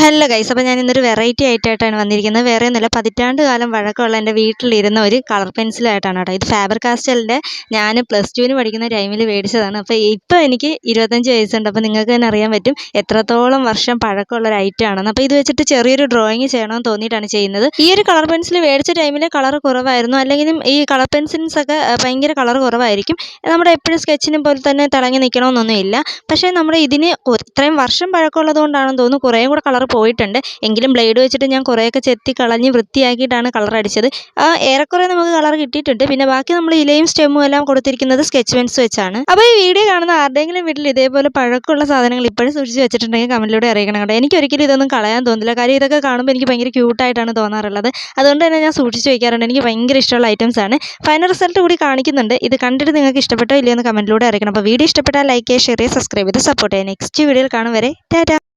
Hello guys അപ്പോൾ ഞാൻ ഇന്നൊരു വെറൈറ്റി ആയിട്ടായിട്ടാണ് വന്നിരിക്കുന്നത്. വേറെ ഒന്നുമില്ല പതിറ്റാണ്ട് കാലം വഴക്കമുള്ള എന്റെ വീട്ടിലിരുന്ന ഒരു കളർ പെൻസിലായിട്ടാണ് കേട്ടോ. ഇത് ഫാബർ കാസ്റ്റലിന്റെ ഞാൻ പ്ലസ് ടുവിന് പഠിക്കുന്ന ടൈമിൽ മേടിച്ചതാണ്. അപ്പോൾ ഇപ്പോൾ എനിക്ക് ഇരുപത്തഞ്ച് വയസ്സുണ്ട്. അപ്പോൾ നിങ്ങൾക്ക് തന്നെ അറിയാൻ പറ്റും എത്രത്തോളം വർഷം പഴക്കമുള്ള ഒരു ഐറ്റം ആണെന്ന്. അപ്പോൾ ഇത് വെച്ചിട്ട് ചെറിയൊരു ഡ്രോയിങ് ചെയ്യണമെന്ന് തോന്നിയിട്ടാണ് ചെയ്യുന്നത്. ഈ ഒരു കളർ പെൻസിൽ മേടിച്ച ടൈമിൽ കളർ കുറവായിരുന്നു. അല്ലെങ്കിലും ഈ കളർ പെൻസിൽസ് ഒക്കെ ഭയങ്കര കളർ കുറവായിരിക്കും. നമ്മുടെ എപ്പോഴും സ്കെച്ചിന് പോലെ തന്നെ തിളങ്ങി നിൽക്കണമെന്നൊന്നുമില്ല പക്ഷേ നമ്മുടെ ഇതിന് ഇത്രയും വർഷം പഴക്കമുള്ളത് കൊണ്ടാണെന്ന് തോന്നുന്നു കുറേ കൂടെ കളർ പോയിട്ടുണ്ട്. എങ്കിലും ബ്ലേഡ് വെച്ചിട്ട് ഞാൻ കുറേയൊക്കെ ചെത്തി കളഞ്ഞ് വൃത്തിയാക്കിയിട്ടാണ് കളർ അടിച്ചത്. ഏറെക്കുറെ നമുക്ക് കളർ കിട്ടിയിട്ടുണ്ട്. പിന്നെ ബാക്കി നമ്മൾ ഇലയും സ്റ്റെമ്മും എല്ലാം കൊടുത്തിരിക്കുന്നത് സ്കെച്ച് പെൻസ് വെച്ചാണ്. അപ്പോൾ ഈ വീഡിയോ കാണുന്ന ആരുടെയെങ്കിലും വീട്ടിൽ ഇതേപോലെ പഴക്കമുള്ള സാധനങ്ങൾ ഇപ്പോഴും സൂക്ഷിച്ച് വെച്ചിട്ടുണ്ടെങ്കിൽ കമന്റിലൂടെ അറിയിക്കണം കേട്ടോ. എനിക്ക് ഒരിക്കലും ഇതൊന്നും കളയാൻ തോന്നില്ല കാര്യം ഇതൊക്കെ കാണുമ്പോൾ എനിക്ക് ഭയങ്കര ക്യൂട്ടായിട്ടാണ് തോന്നാറുള്ളത്. അതുകൊണ്ട് തന്നെ ഞാൻ സൂക്ഷിച്ച് വയ്ക്കാറുണ്ട് എനിക്ക് ഭയങ്കര ഇഷ്ടമുള്ള ഐറ്റംസ് ആണ്. ഫൈനൽ റിസൾട്ട് കൂടി കാണിക്കുന്നുണ്ട്. ഇത് കണ്ടിട്ട് നിങ്ങൾക്ക് ഇഷ്ടപ്പെട്ടോ ഇല്ലയോ എന്ന് കമന്റിലൂടെ അറിയിക്കണം. അപ്പോൾ വീഡിയോ ഇഷ്ടപ്പെട്ടാൽ ലൈക്ക് ചെയ്യുക ഷെയർ ചെയ്യുക സബ്സ്ക്രൈബ് ചെയ്ത് സപ്പോർട്ട് ചെയ്യുക. നെക്സ്റ്റ് വീഡിയോയിൽ കാണും വരെ. ടാറ്റാ